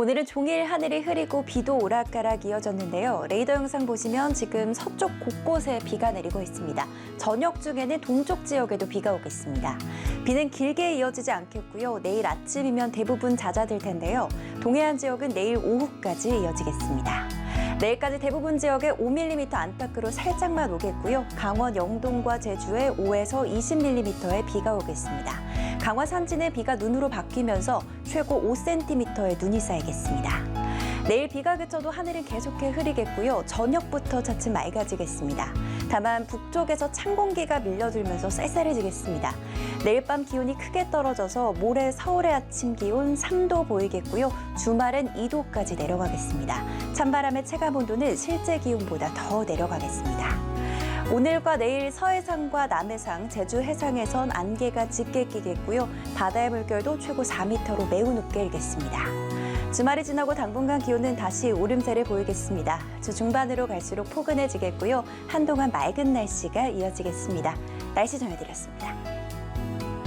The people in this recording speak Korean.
오늘은 종일 하늘이 흐리고 비도 오락가락 이어졌는데요. 레이더 영상 보시면 지금 서쪽 곳곳에 비가 내리고 있습니다. 저녁 중에는 동쪽 지역에도 비가 오겠습니다. 비는 길게 이어지지 않겠고요. 내일 아침이면 대부분 잦아들 텐데요. 동해안 지역은 내일 오후까지 이어지겠습니다. 내일까지 대부분 지역에 5mm 안팎으로 살짝만 오겠고요. 강원 영동과 제주에 5에서 20mm의 비가 오겠습니다. 강화 산지는 비가 눈으로 바뀌면서 최고 5cm의 눈이 쌓이겠습니다. 내일 비가 그쳐도 하늘은 계속해 흐리겠고요. 저녁부터 차츰 맑아지겠습니다. 다만 북쪽에서 찬 공기가 밀려들면서 쌀쌀해지겠습니다. 내일 밤 기온이 크게 떨어져서 모레 서울의 아침 기온 3도 보이겠고요. 주말엔 2도까지 내려가겠습니다. 찬바람의 체감 온도는 실제 기온보다 더 내려가겠습니다. 오늘과 내일 서해상과 남해상, 제주 해상에선 안개가 짙게 끼겠고요. 바다의 물결도 최고 4m로 매우 높게 일겠습니다. 주말이 지나고 당분간 기온은 다시 오름세를 보이겠습니다. 주 중반으로 갈수록 포근해지겠고요. 한동안 맑은 날씨가 이어지겠습니다. 날씨 전해드렸습니다.